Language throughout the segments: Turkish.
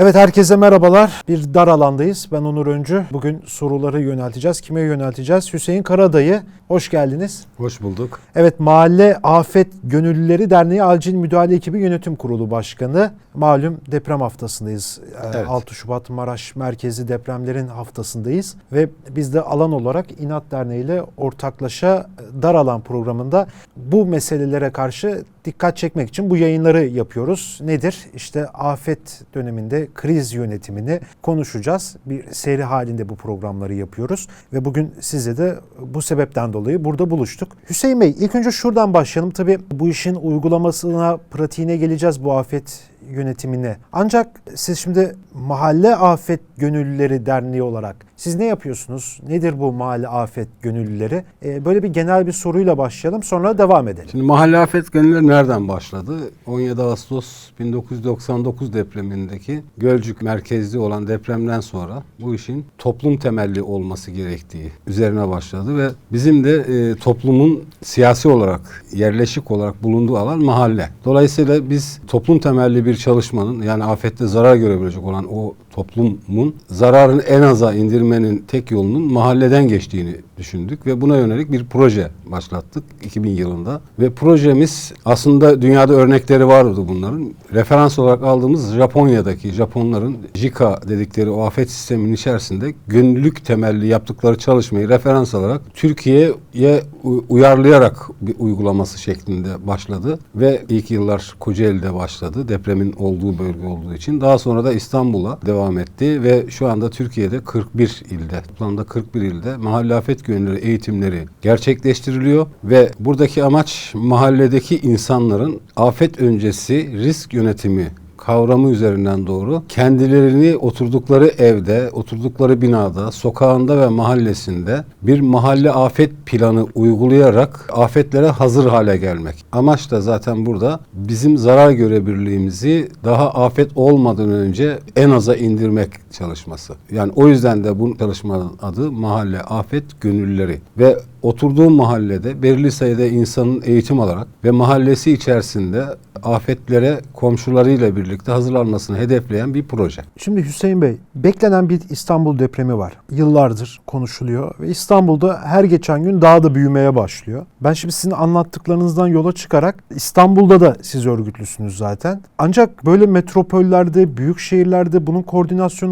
Evet herkese merhabalar. Bir dar alandayız. Ben Onur Öncü. Bugün soruları yönelteceğiz. Kime yönelteceğiz? Hüseyin Karadayı. Hoş geldiniz. Hoş bulduk. Evet Mahalle Afet Gönüllüleri Derneği Acil Müdahale Ekibi Yönetim Kurulu Başkanı. Malum deprem haftasındayız. Ee, Evet. 6 Şubat Maraş merkezi depremlerin haftasındayız. Ve biz de alan olarak İnat Derneği ile ortaklaşa Dar Alan programında bu meselelere karşı dikkat çekmek için bu yayınları yapıyoruz. Nedir? İşte afet döneminde kriz yönetimini konuşacağız. Bir seri halinde bu programları yapıyoruz ve bugün size de bu sebepten dolayı burada buluştuk. Hüseyin Bey ilk önce şuradan başlayalım. Tabii bu işin uygulamasına, pratiğine geleceğiz bu afet yönetimine. Ancak siz şimdi Mahalle Afet Gönüllüleri Derneği olarak siz ne yapıyorsunuz? Nedir bu Mahalle Afet Gönüllüleri? Ee, böyle bir genel bir soruyla başlayalım sonra devam edelim. Şimdi mahalle afet gönülleri nereden başladı? 17 Ağustos 1999 depremindeki Gölcük merkezli olan depremden sonra bu işin toplum temelli olması gerektiği üzerine başladı ve bizim de e, toplumun siyasi olarak, yerleşik olarak bulunduğu alan mahalle. Dolayısıyla biz toplum temelli bir çalışmanın yani afette zarar görebilecek olan o toplumun zararını en aza indirmenin tek yolunun mahalleden geçtiğini düşündük ve buna yönelik bir proje başlattık 2000 yılında. Ve projemiz aslında dünyada örnekleri vardı bunların. Referans olarak aldığımız Japonya'daki Japonların JICA dedikleri o afet sisteminin içerisinde gönüllülük temelli yaptıkları çalışmayı referans alarak Türkiye'ye uyarlayarak bir uygulaması şeklinde başladı ve ilk yıllar Kocaeli'de başladı depremin olduğu bölge olduğu için. Daha sonra da İstanbul'a devam etti ve şu anda Türkiye'de 41 ilde, toplamda 41 ilde mahalle afet gönüllüleri eğitimleri gerçekleştiriliyor ve buradaki amaç mahalledeki insanların afet öncesi risk yönetimi kavramı üzerinden doğru kendilerini oturdukları evde, oturdukları binada, sokağında ve mahallesinde bir mahalle afet planı uygulayarak afetlere hazır hale gelmek. Amaç da zaten burada bizim zarar görebilirliğimizi daha afet olmadan önce en aza indirmek çalışması. Yani o yüzden de bu çalışmanın adı mahalle afet gönüllüleri ve oturduğum mahallede belirli sayıda insanın eğitim alarak ve mahallesi içerisinde afetlere komşularıyla birlikte hazırlanmasını hedefleyen bir proje. Şimdi Hüseyin Bey, beklenen bir İstanbul depremi var. Yıllardır konuşuluyor ve İstanbul'da her geçen gün daha da büyümeye başlıyor. Ben şimdi sizin anlattıklarınızdan yola çıkarak İstanbul'da da siz örgütlüsünüz zaten. Ancak böyle metropollerde, büyük şehirlerde bunun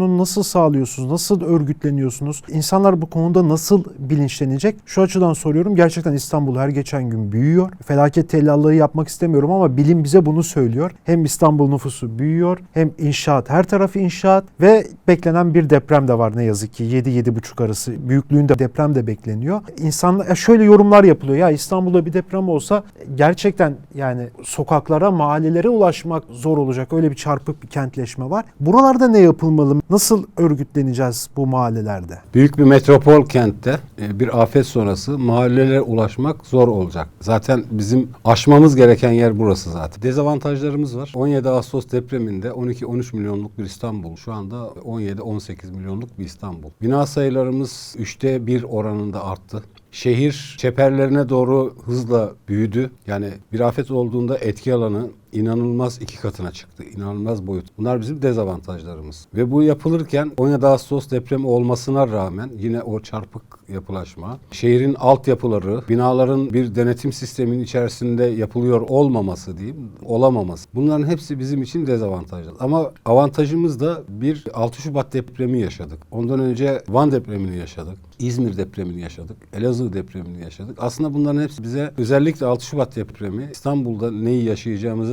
koordinasyonunu nasıl sağlıyorsunuz? Nasıl örgütleniyorsunuz? İnsanlar bu konuda nasıl bilinçlenecek? Şu açıdan soruyorum. Gerçekten İstanbul her geçen gün büyüyor. Felaket tellallığı yapmak istemiyorum ama bilim bize bunu söylüyor. Hem İstanbul nüfusu büyüyor hem inşaat her tarafı inşaat ve beklenen bir deprem de var ne yazık ki 7-7,5 arası büyüklüğünde deprem de bekleniyor. İnsanlar şöyle yorumlar yapılıyor ya İstanbul'da bir deprem olsa gerçekten yani sokaklara mahallelere ulaşmak zor olacak öyle bir çarpık bir kentleşme var. Buralarda ne yapılmalı? Nasıl örgütleneceğiz bu mahallelerde? Büyük bir metropol kentte e, bir afet sonrası mahallelere ulaşmak zor olacak. Zaten bizim aşmamız gereken yer burası zaten. Dezavantajlarımız var. 17 Ağustos depreminde 12-13 milyonluk bir İstanbul. Şu anda 17-18 milyonluk bir İstanbul. Bina sayılarımız 3'te 1 oranında arttı. Şehir çeperlerine doğru hızla büyüdü. Yani bir afet olduğunda etki alanı inanılmaz iki katına çıktı. İnanılmaz boyut. Bunlar bizim dezavantajlarımız. Ve bu yapılırken 17 Ağustos depremi olmasına rağmen yine o çarpık yapılaşma, şehrin altyapıları, binaların bir denetim sisteminin içerisinde yapılıyor olmaması diyeyim, olamaması. Bunların hepsi bizim için dezavantajlı. Ama avantajımız da bir 6 Şubat depremi yaşadık. Ondan önce Van depremini yaşadık. İzmir depremini yaşadık. Elazığ depremini yaşadık. Aslında bunların hepsi bize özellikle 6 Şubat depremi İstanbul'da neyi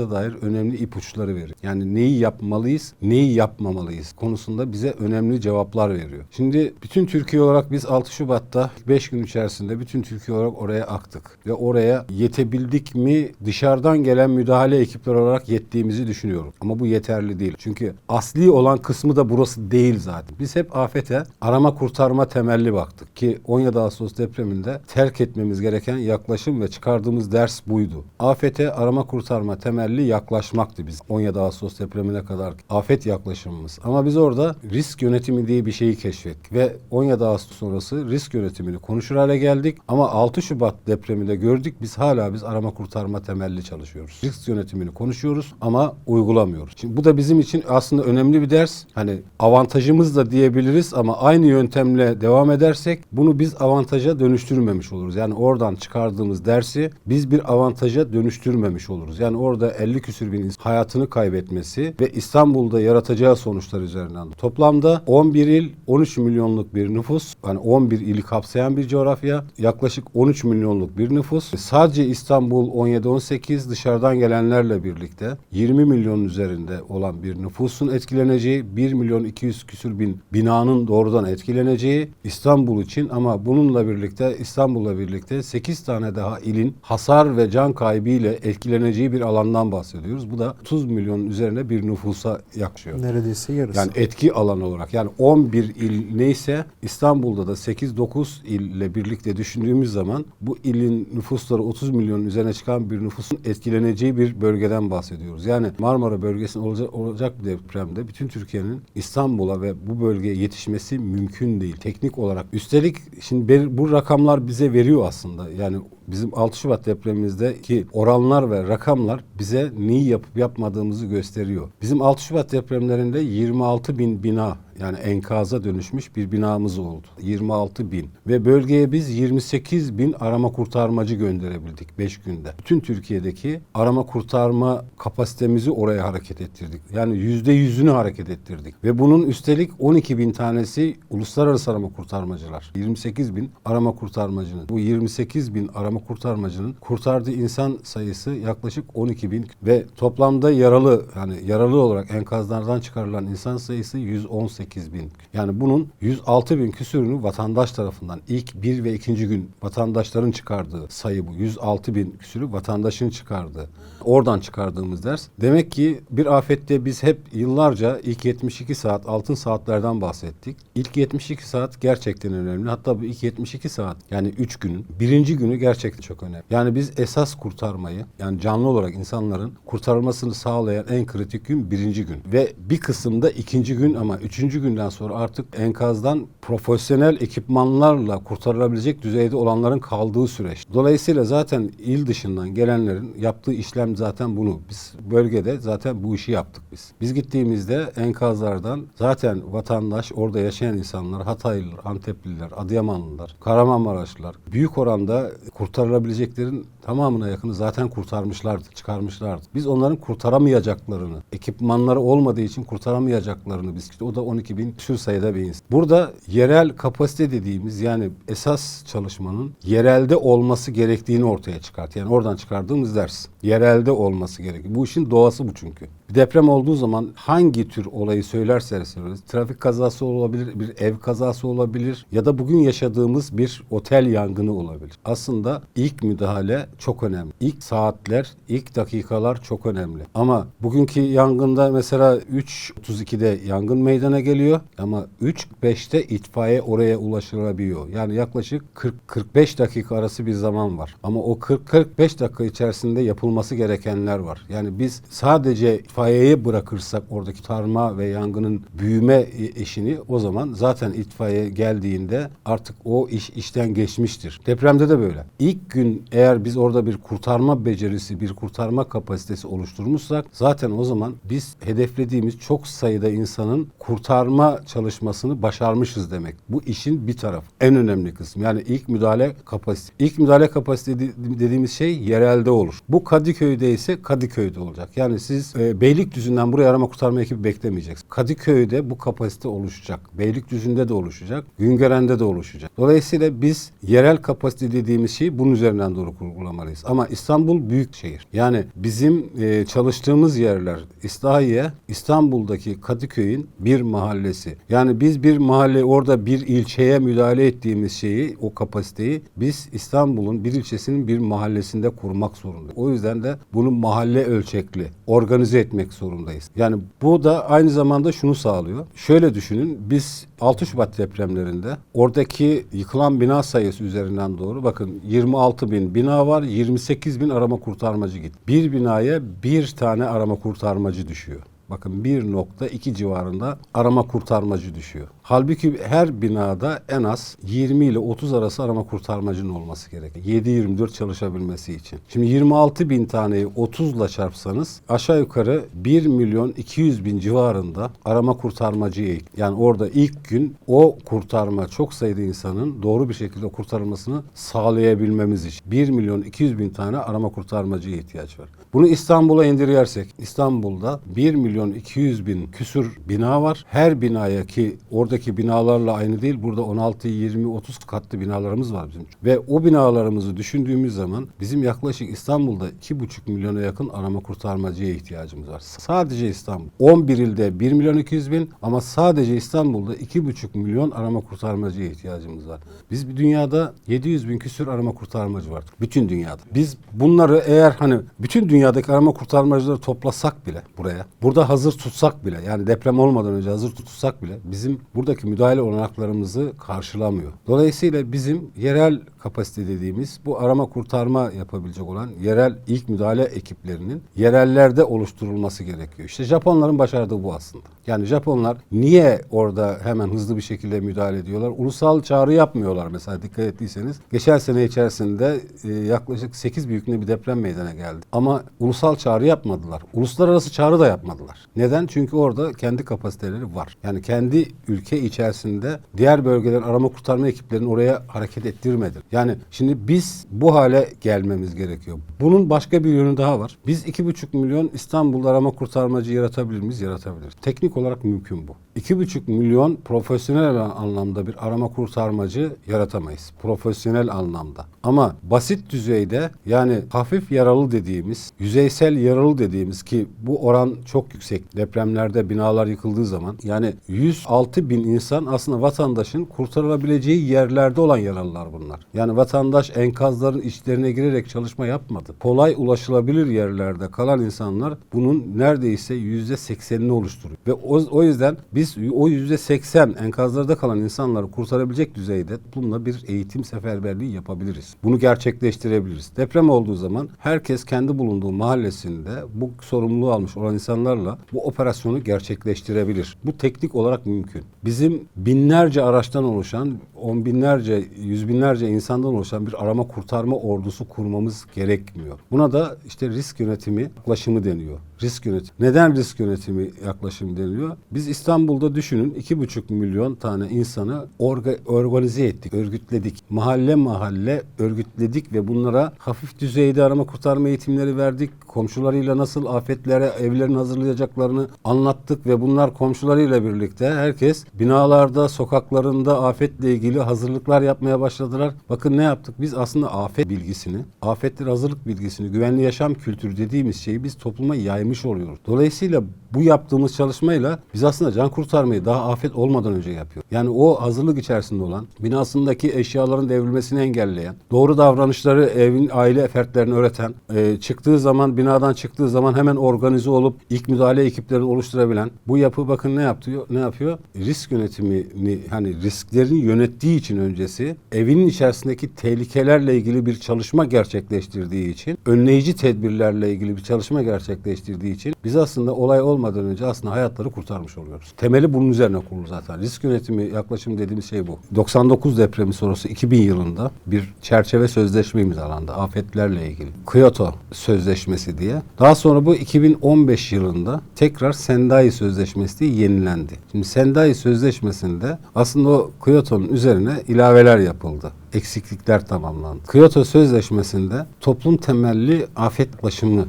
yaşayacağımıza dair önemli ipuçları veriyor. Yani neyi yapmalıyız, neyi yapmamalıyız konusunda bize önemli cevaplar veriyor. Şimdi bütün Türkiye olarak biz 6 Şubat'ta 5 gün içerisinde bütün Türkiye olarak oraya aktık. Ve oraya yetebildik mi dışarıdan gelen müdahale ekipleri olarak yettiğimizi düşünüyorum. Ama bu yeterli değil. Çünkü asli olan kısmı da burası değil zaten. Biz hep afete arama kurtarma temelli baktık ki 17 Ağustos depreminde terk etmemiz gereken yaklaşım ve çıkardığımız ders buydu. Afete arama kurtarma temelli temelli yaklaşmaktı biz 17 Ağustos depremine kadar afet yaklaşımımız. Ama biz orada risk yönetimi diye bir şeyi keşfettik ve 17 Ağustos sonrası risk yönetimini konuşur hale geldik. Ama 6 Şubat depreminde gördük biz hala biz arama kurtarma temelli çalışıyoruz. Risk yönetimini konuşuyoruz ama uygulamıyoruz. Şimdi bu da bizim için aslında önemli bir ders. Hani avantajımız da diyebiliriz ama aynı yöntemle devam edersek bunu biz avantaja dönüştürmemiş oluruz. Yani oradan çıkardığımız dersi biz bir avantaja dönüştürmemiş oluruz. Yani orada 50 küsür bin hayatını kaybetmesi ve İstanbul'da yaratacağı sonuçlar üzerinden. Toplamda 11 il 13 milyonluk bir nüfus. Yani 11 ili kapsayan bir coğrafya. Yaklaşık 13 milyonluk bir nüfus. Sadece İstanbul 17-18 dışarıdan gelenlerle birlikte 20 milyonun üzerinde olan bir nüfusun etkileneceği 1 milyon 200 küsür bin binanın doğrudan etkileneceği İstanbul için ama bununla birlikte İstanbul'la birlikte 8 tane daha ilin hasar ve can kaybı ile etkileneceği bir alandan bahsediyoruz. Bu da 30 milyonun üzerine bir nüfusa yakışıyor. Neredeyse yarısı. Yani etki alanı olarak yani 11 il neyse İstanbul'da da 8-9 ille birlikte düşündüğümüz zaman bu ilin nüfusları 30 milyonun üzerine çıkan bir nüfusun etkileneceği bir bölgeden bahsediyoruz. Yani Marmara bölgesinde olacak, olacak bir depremde bütün Türkiye'nin İstanbul'a ve bu bölgeye yetişmesi mümkün değil teknik olarak. Üstelik şimdi bu rakamlar bize veriyor aslında. Yani bizim 6 Şubat depremimizdeki oranlar ve rakamlar bize neyi yapıp yapmadığımızı gösteriyor. Bizim 6 Şubat depremlerinde 26 bin bina yani enkaza dönüşmüş bir binamız oldu. 26 bin. Ve bölgeye biz 28 bin arama kurtarmacı gönderebildik 5 günde. Bütün Türkiye'deki arama kurtarma kapasitemizi oraya hareket ettirdik. Yani %100'ünü hareket ettirdik. Ve bunun üstelik 12 bin tanesi uluslararası arama kurtarmacılar. 28 bin arama kurtarmacının. Bu 28 bin arama kurtarmacının kurtardığı insan sayısı yaklaşık 12 bin ve toplamda yaralı yani yaralı olarak enkazlardan çıkarılan insan sayısı 118 bin. Yani bunun 106 bin küsürünü vatandaş tarafından ilk bir ve ikinci gün vatandaşların çıkardığı sayı bu. 106 bin küsürü vatandaşın çıkardığı. Oradan çıkardığımız ders. Demek ki bir afette biz hep yıllarca ilk 72 saat altın saatlerden bahsettik. İlk 72 saat gerçekten önemli. Hatta bu ilk 72 saat yani 3 günün birinci günü gerçekten çok önemli. Yani biz esas kurtarmayı yani canlı olarak insanların kurtarılmasını sağlayan en kritik gün birinci gün. Ve bir kısımda ikinci gün ama üçüncü günden sonra artık enkazdan profesyonel ekipmanlarla kurtarılabilecek düzeyde olanların kaldığı süreç. Dolayısıyla zaten il dışından gelenlerin yaptığı işlem zaten bunu. Biz bölgede zaten bu işi yaptık biz. Biz gittiğimizde enkazlardan zaten vatandaş orada yaşayan insanlar, Hataylılar, Antepliler, Adıyamanlılar, Kahramanmaraşlılar büyük oranda kurtarılabileceklerin tamamına yakını zaten kurtarmışlardı, çıkarmışlardı. Biz onların kurtaramayacaklarını, ekipmanları olmadığı için kurtaramayacaklarını biz o da 12 bin küsur sayıda bir insan. Burada yerel kapasite dediğimiz yani esas çalışmanın yerelde olması gerektiğini ortaya çıkart. Yani oradan çıkardığımız ders. Yerelde olması gerekiyor. Bu işin doğası bu çünkü. Bir deprem olduğu zaman hangi tür olayı söylerseniz söyleriz. Trafik kazası olabilir, bir ev kazası olabilir ya da bugün yaşadığımız bir otel yangını olabilir. Aslında ilk müdahale çok önemli. İlk saatler, ilk dakikalar çok önemli. Ama bugünkü yangında mesela 3.32'de yangın meydana geliyor ama 3.5'te itfaiye oraya ulaşılabiliyor. Yani yaklaşık 40-45 dakika arası bir zaman var. Ama o 40-45 dakika içerisinde yapılması gerekenler var. Yani biz sadece itfaiyeye bırakırsak oradaki tarma ve yangının büyüme eşini o zaman zaten itfaiye geldiğinde artık o iş işten geçmiştir. Depremde de böyle. İlk gün eğer biz orada bir kurtarma becerisi, bir kurtarma kapasitesi oluşturmuşsak zaten o zaman biz hedeflediğimiz çok sayıda insanın kurtarma çalışmasını başarmışız demek. Bu işin bir tarafı. En önemli kısmı. Yani ilk müdahale kapasite. İlk müdahale kapasite dedi- dediğimiz şey yerelde olur. Bu Kadıköy'de ise Kadıköy'de olacak. Yani siz e, Beylikdüzü'nden buraya arama kurtarma ekibi beklemeyeceksiniz. Kadıköy'de bu kapasite oluşacak. Beylikdüzü'nde de oluşacak. Güngören'de de oluşacak. Dolayısıyla biz yerel kapasite dediğimiz şeyi bunun üzerinden doğru kurgulamalıyız. Ama İstanbul büyük şehir. Yani bizim e, çalıştığımız yerler İslahiye İstanbul'daki Kadıköy'ün bir mahallesi. Yani biz bir mahalle orada bir ilçeye müdahale ettiğimiz şeyi o kapasiteyi biz İstanbul'un bir ilçesinin bir mahallesinde kurmak zorundayız. O yüzden de bunu mahalle ölçekli organize etmek zorundayız. Yani bu da aynı zamanda şunu sağlıyor. Şöyle düşünün biz 6 Şubat depremlerinde oradaki yıkılan bina sayısı üzerinden doğru bakın 26 bin bina var 28 bin arama kurtarmacı gitti. Bir binaya bir tane arama kurtarmacı düşüyor. Bakın 1.2 civarında arama kurtarmacı düşüyor. Halbuki her binada en az 20 ile 30 arası arama kurtarmacının olması gerekiyor. 7-24 çalışabilmesi için. Şimdi 26 bin taneyi 30 ile çarpsanız aşağı yukarı 1 milyon 200 bin civarında arama kurtarmacıya yani orada ilk gün o kurtarma çok sayıda insanın doğru bir şekilde kurtarılmasını sağlayabilmemiz için 1 milyon 200 bin tane arama kurtarmacıya ihtiyaç var. Bunu İstanbul'a indirirsek İstanbul'da 1 milyon 200 bin küsür bina var. Her binaya ki oradaki binalarla aynı değil. Burada 16, 20, 30 katlı binalarımız var bizim. Ve o binalarımızı düşündüğümüz zaman bizim yaklaşık İstanbul'da 2,5 milyona yakın arama kurtarmacıya ihtiyacımız var. Sadece İstanbul. 11 ilde 1 milyon 200 bin ama sadece İstanbul'da 2,5 milyon arama kurtarmacıya ihtiyacımız var. Biz bir dünyada 700 bin küsür arama kurtarmacı var. Bütün dünyada. Biz bunları eğer hani bütün dünyadaki arama kurtarmacıları toplasak bile buraya, burada hazır tutsak bile yani deprem olmadan önce hazır tutsak bile bizim buradaki müdahale olanaklarımızı karşılamıyor. Dolayısıyla bizim yerel kapasite dediğimiz bu arama kurtarma yapabilecek olan yerel ilk müdahale ekiplerinin yerellerde oluşturulması gerekiyor. İşte Japonların başardığı bu aslında. Yani Japonlar niye orada hemen hızlı bir şekilde müdahale ediyorlar? Ulusal çağrı yapmıyorlar mesela dikkat ettiyseniz. Geçen sene içerisinde e, yaklaşık 8 büyüklüğünde bir deprem meydana geldi. Ama ulusal çağrı yapmadılar. Uluslararası çağrı da yapmadılar. Neden? Çünkü orada kendi kapasiteleri var. Yani kendi ülke içerisinde diğer bölgelerin arama kurtarma ekiplerinin oraya hareket ettirmedi. Yani şimdi biz bu hale gelmemiz gerekiyor. Bunun başka bir yönü daha var. Biz 2,5 milyon İstanbul'da arama kurtarmacı yaratabilir miyiz? Yaratabiliriz. Teknik olarak mümkün bu. 2,5 milyon profesyonel anlamda bir arama kurtarmacı yaratamayız. Profesyonel anlamda. Ama basit düzeyde yani hafif yaralı dediğimiz, yüzeysel yaralı dediğimiz ki bu oran çok yüksek. Depremlerde binalar yıkıldığı zaman yani 106 bin insan aslında vatandaşın kurtarılabileceği yerlerde olan yaralılar bunlar. Yani vatandaş enkazların içlerine girerek çalışma yapmadı. Kolay ulaşılabilir yerlerde kalan insanlar bunun neredeyse yüzde seksenini oluşturuyor. Ve o, o yüzden biz o yüzde seksen enkazlarda kalan insanları kurtarabilecek düzeyde bununla bir eğitim seferberliği yapabiliriz. Bunu gerçekleştirebiliriz. Deprem olduğu zaman herkes kendi bulunduğu mahallesinde bu sorumluluğu almış olan insanlarla bu operasyonu gerçekleştirebilir. Bu teknik olarak mümkün. Bizim binlerce araçtan oluşan, on binlerce, yüz binlerce insandan oluşan bir arama kurtarma ordusu kurmamız gerekmiyor. Buna da işte risk yönetimi yaklaşımı deniyor. Risk yönetimi. Neden risk yönetimi yaklaşımı deniliyor? Biz İstanbul'da düşünün 2,5 milyon tane insanı orga, organize ettik, örgütledik. Mahalle mahalle örgütledik ve bunlara hafif düzeyde arama kurtarma eğitimleri verdik. Komşularıyla nasıl afetlere evlerini hazırlayacaklarını anlattık ve bunlar komşularıyla birlikte herkes binalarda, sokaklarında afetle ilgili hazırlıklar yapmaya başladılar. Bakın ne yaptık? Biz aslında afet bilgisini, afetler hazırlık bilgisini, güvenli yaşam kültürü dediğimiz şeyi biz topluma yaymış oluyoruz. Dolayısıyla bu yaptığımız çalışmayla biz aslında can kurtarmayı daha afet olmadan önce yapıyoruz. Yani o hazırlık içerisinde olan, binasındaki eşyaların devrilmesini engelleyen, doğru davranışları evin aile fertlerine öğreten, e, çıktığı zaman binadan çıktığı zaman hemen organize olup ilk müdahale ekiplerini oluşturabilen bu yapı bakın ne yapıyor? Ne yapıyor? Risk yönetimini hani risklerini yönettiği için öncesi evinin içerisindeki tehlikelerle ilgili bir çalışma gerçekleştirdiği için önleyici tedbirlerle ilgili bir çalışma gerçekleştirdiği için biz aslında olay olmadan önce aslında hayatları kurtarmış oluyoruz. Temeli bunun üzerine kurulu zaten. Risk yönetimi yaklaşım dediğimiz şey bu. 99 depremi sonrası 2000 yılında bir çerçeve sözleşme imzalandı afetlerle ilgili. Kyoto Sözleşmesi diye. Daha sonra bu 2015 yılında tekrar Sendai Sözleşmesi diye yenilendi. Şimdi Sendai Sözleşmesi'nde aslında o Kyoto'nun üzerine ilaveler yapıldı eksiklikler tamamlandı. Kyoto Sözleşmesi'nde toplum temelli afet yaklaşımını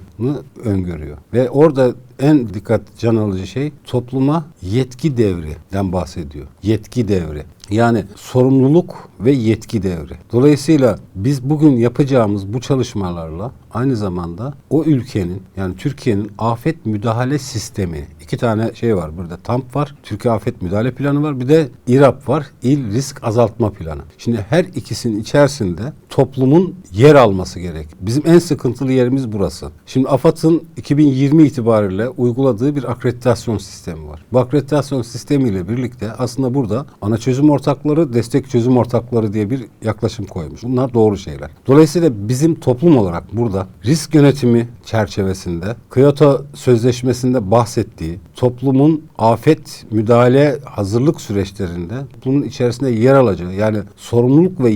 öngörüyor. Ve orada en dikkat can alıcı şey topluma yetki devrinden bahsediyor. Yetki devri. Yani sorumluluk ve yetki devri. Dolayısıyla biz bugün yapacağımız bu çalışmalarla aynı zamanda o ülkenin yani Türkiye'nin afet müdahale sistemi iki tane şey var burada. TAMP var. Türkiye Afet Müdahale Planı var. Bir de İRAP var. İl Risk Azaltma Planı. Şimdi her ikisinin içerisinde toplumun yer alması gerek. Bizim en sıkıntılı yerimiz burası. Şimdi AFAD'ın 2020 itibariyle uyguladığı bir akreditasyon sistemi var. Bu akreditasyon sistemiyle birlikte aslında burada ana çözüm ortakları, destek çözüm ortakları diye bir yaklaşım koymuş. Bunlar doğru şeyler. Dolayısıyla bizim toplum olarak burada risk yönetimi çerçevesinde Kyoto Sözleşmesi'nde bahsettiği toplumun afet müdahale hazırlık süreçlerinde toplumun içerisinde yer alacağı yani sorumluluk ve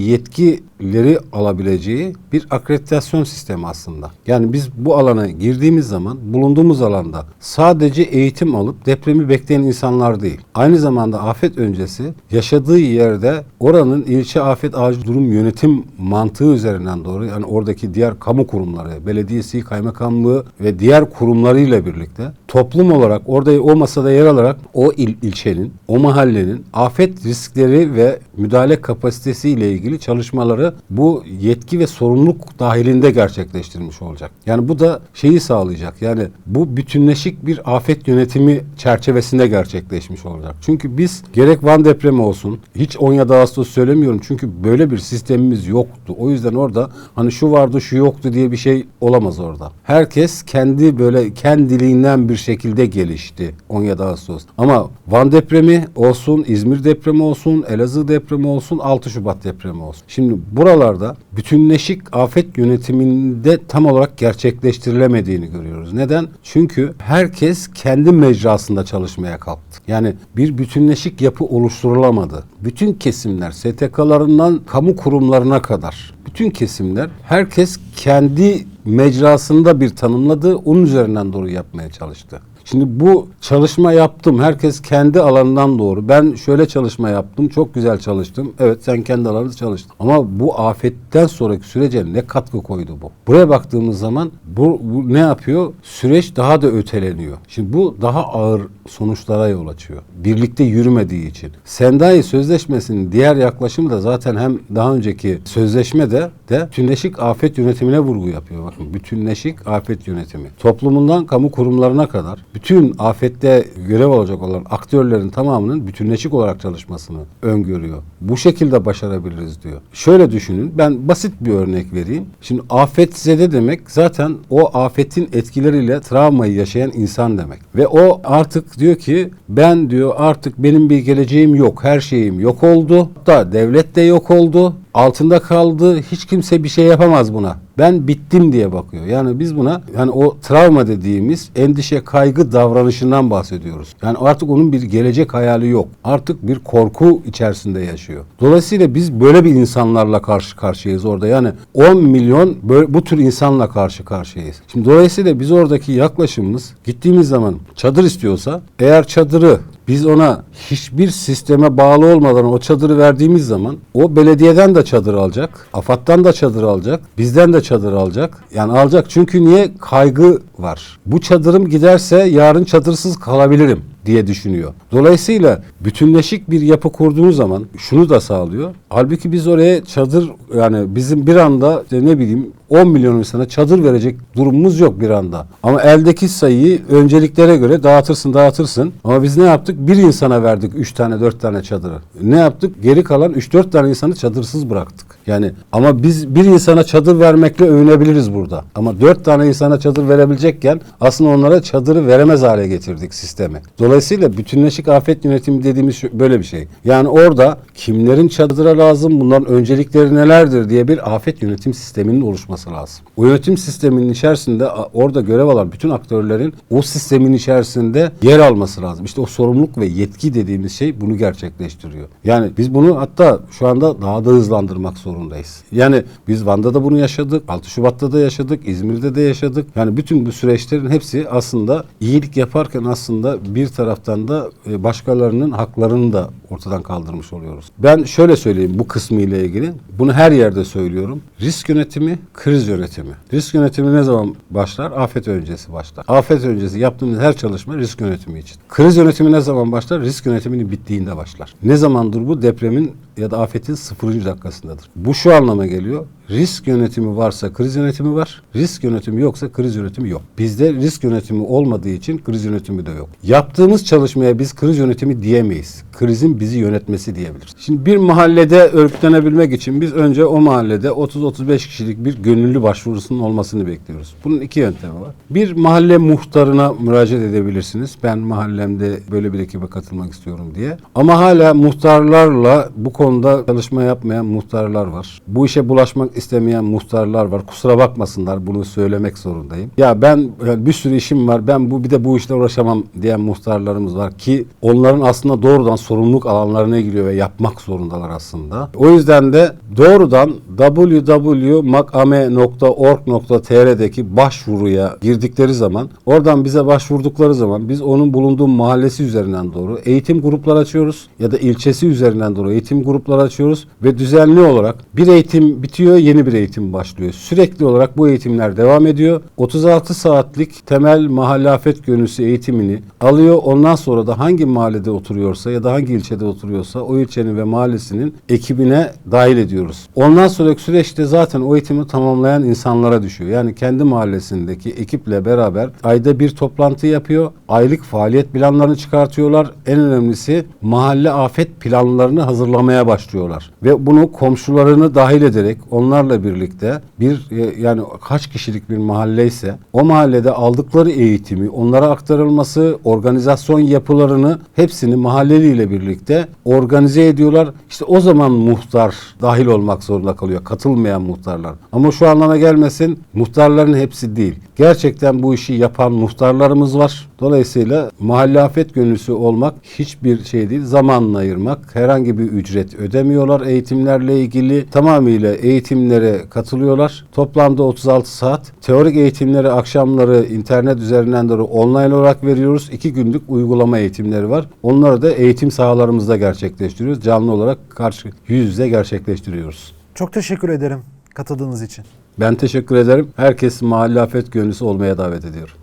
yetkileri alabileceği bir akreditasyon sistemi aslında. Yani biz bu alana girdiğimiz zaman bulunduğumuz alanda sadece eğitim alıp depremi bekleyen insanlar değil. Aynı zamanda afet öncesi yaşadığı yerde oranın ilçe afet acil durum yönetim mantığı üzerinden doğru yani oradaki diğer kamu kurumları, belediyesi, kaymakamlığı ve diğer kurumlarıyla birlikte toplum olarak orada o masada yer alarak o il, ilçenin, o mahallenin afet riskleri ve müdahale kapasitesi ile ilgili çalışmaları bu yetki ve sorumluluk dahilinde gerçekleştirmiş olacak. Yani bu da şeyi sağlayacak. Yani bu bütünleşik bir afet yönetimi çerçevesinde gerçekleşmiş olacak. Çünkü biz gerek Van depremi olsun, hiç 17 Ağustos söylemiyorum çünkü böyle bir sistemimiz yoktu. O yüzden orada hani şu vardı şu yoktu diye bir şey olamaz orada. Herkes kendi böyle kendiliğinden bir şekilde gelişti 17 Ağustos. Ama Van depremi olsun, İzmir depremi olsun, Elazığ depremi olsun, 6 Şubat depremi olsun. Şimdi buralarda bütünleşik afet yönetiminde tam olarak gerçekleştirilemediğini görüyoruz. Neden? Çünkü herkes kendi mecrasında çalışmaya kalktı. Yani bir bütünleşik yapı oluşturulamadı. Bütün kesimler STK'larından kamu kurumlarına kadar bütün kesimler herkes kendi mecrasında bir tanımladı. Onun üzerinden doğru yapmaya çalıştı. Şimdi bu çalışma yaptım. Herkes kendi alanından doğru. Ben şöyle çalışma yaptım. Çok güzel çalıştım. Evet sen kendi alanında çalıştın. Ama bu afetten sonraki sürece ne katkı koydu bu? Buraya baktığımız zaman bu, bu ne yapıyor? Süreç daha da öteleniyor. Şimdi bu daha ağır sonuçlara yol açıyor. Birlikte yürümediği için. Sendai Sözleşmesi'nin diğer yaklaşımı da zaten hem daha önceki sözleşme de de bütünleşik afet yönetimine vurgu yapıyor. Bakın bütünleşik afet yönetimi. Toplumundan kamu kurumlarına kadar bütün afette görev alacak olan aktörlerin tamamının bütünleşik olarak çalışmasını öngörüyor. Bu şekilde başarabiliriz diyor. Şöyle düşünün. Ben basit bir örnek vereyim. Şimdi afetzede demek zaten o afetin etkileriyle travmayı yaşayan insan demek. Ve o artık diyor ki ben diyor artık benim bir geleceğim yok. Her şeyim yok oldu. Da devlet de yok oldu altında kaldı. Hiç kimse bir şey yapamaz buna. Ben bittim diye bakıyor. Yani biz buna yani o travma dediğimiz endişe, kaygı davranışından bahsediyoruz. Yani artık onun bir gelecek hayali yok. Artık bir korku içerisinde yaşıyor. Dolayısıyla biz böyle bir insanlarla karşı karşıyayız orada. Yani 10 milyon böyle, bu tür insanla karşı karşıyayız. Şimdi dolayısıyla biz oradaki yaklaşımımız gittiğimiz zaman çadır istiyorsa eğer çadırı biz ona hiçbir sisteme bağlı olmadan o çadırı verdiğimiz zaman o belediyeden de çadır alacak, AFAD'dan da çadır alacak, bizden de alacak. Yani alacak çünkü niye? Kaygı var. Bu çadırım giderse yarın çadırsız kalabilirim diye düşünüyor. Dolayısıyla bütünleşik bir yapı kurduğunuz zaman şunu da sağlıyor. Halbuki biz oraya çadır yani bizim bir anda ne bileyim 10 milyon insana çadır verecek durumumuz yok bir anda. Ama eldeki sayıyı önceliklere göre dağıtırsın dağıtırsın. Ama biz ne yaptık? Bir insana verdik 3 tane 4 tane çadırı. Ne yaptık? Geri kalan 3-4 tane insanı çadırsız bıraktık. Yani ama biz bir insana çadır vermekle övünebiliriz burada. Ama 4 tane insana çadır verebilecekken aslında onlara çadırı veremez hale getirdik sistemi. Dolayısıyla bütünleşik afet yönetimi dediğimiz böyle bir şey. Yani orada kimlerin çadıra lazım, bunların öncelikleri nelerdir diye bir afet yönetim sisteminin oluşması lazım. O yönetim sisteminin içerisinde orada görev alan bütün aktörlerin o sistemin içerisinde yer alması lazım. İşte o sorumluluk ve yetki dediğimiz şey bunu gerçekleştiriyor. Yani biz bunu hatta şu anda daha da hızlandırmak zorundayız. Yani biz Van'da da bunu yaşadık, 6 Şubat'ta da yaşadık, İzmir'de de yaşadık. Yani bütün bu süreçlerin hepsi aslında iyilik yaparken aslında bir taraftan da e, başkalarının haklarını da ortadan kaldırmış oluyoruz. Ben şöyle söyleyeyim bu kısmı ile ilgili. Bunu her yerde söylüyorum. Risk yönetimi, yönetimi. Risk yönetimi ne zaman başlar? Afet öncesi başlar. Afet öncesi yaptığımız her çalışma risk yönetimi için. Kriz yönetimi ne zaman başlar? Risk yönetiminin bittiğinde başlar. Ne zamandır bu? Depremin ya da afetin sıfırıncı dakikasındadır. Bu şu anlama geliyor. Risk yönetimi varsa kriz yönetimi var. Risk yönetimi yoksa kriz yönetimi yok. Bizde risk yönetimi olmadığı için kriz yönetimi de yok. Yaptığımız çalışmaya biz kriz yönetimi diyemeyiz. Krizin bizi yönetmesi diyebiliriz. Şimdi bir mahallede örgütlenebilmek için biz önce o mahallede 30-35 kişilik bir gönüllü başvurusunun olmasını bekliyoruz. Bunun iki yöntemi var. Bir mahalle muhtarına müracaat edebilirsiniz. Ben mahallemde böyle bir ekibe katılmak istiyorum diye. Ama hala muhtarlarla bu konuda çalışma yapmayan muhtarlar var. Bu işe bulaşmak istemeyen muhtarlar var. Kusura bakmasınlar bunu söylemek zorundayım. Ya ben bir sürü işim var. Ben bu bir de bu işle uğraşamam diyen muhtarlarımız var ki onların aslında doğrudan sorumluluk alanlarına giriyor ve yapmak zorundalar aslında. O yüzden de doğrudan www.makame.org.tr'deki başvuruya girdikleri zaman oradan bize başvurdukları zaman biz onun bulunduğu mahallesi üzerinden doğru eğitim grupları açıyoruz ya da ilçesi üzerinden doğru eğitim grupları açıyoruz ve düzenli olarak bir eğitim bitiyor yeni bir eğitim başlıyor. Sürekli olarak bu eğitimler devam ediyor. 36 saatlik temel mahalle afet gönüllüsü eğitimini alıyor. Ondan sonra da hangi mahallede oturuyorsa ya da hangi ilçede oturuyorsa o ilçenin ve mahallesinin ekibine dahil ediyoruz. Ondan sonraki süreçte zaten o eğitimi tamamlayan insanlara düşüyor. Yani kendi mahallesindeki ekiple beraber ayda bir toplantı yapıyor. Aylık faaliyet planlarını çıkartıyorlar. En önemlisi mahalle afet planlarını hazırlamaya başlıyorlar. Ve bunu komşularını dahil ederek onlarla birlikte bir e, yani kaç kişilik bir mahalle ise o mahallede aldıkları eğitimi onlara aktarılması, organizasyon yapılarını hepsini mahalleliyle birlikte organize ediyorlar. İşte o zaman muhtar dahil olmak zorunda kalıyor. Katılmayan muhtarlar. Ama şu anlama gelmesin muhtarların hepsi değil. Gerçekten bu işi yapan muhtarlarımız var. Dolayısıyla mahalle afet gönüllüsü olmak hiçbir şey değil. Zamanla ayırmak. Herhangi bir ücret ödemiyorlar eğitimlerle ilgili. Tamamıyla eğitimlere katılıyorlar. Toplamda 36 saat. Teorik eğitimleri akşamları internet üzerinden doğru online olarak veriyoruz. İki günlük uygulama eğitimleri var. Onları da eğitim sahalarımızda gerçekleştiriyoruz. Canlı olarak karşı yüz yüze gerçekleştiriyoruz. Çok teşekkür ederim katıldığınız için. Ben teşekkür ederim. Herkesi mahalle afet gönüllüsü olmaya davet ediyorum.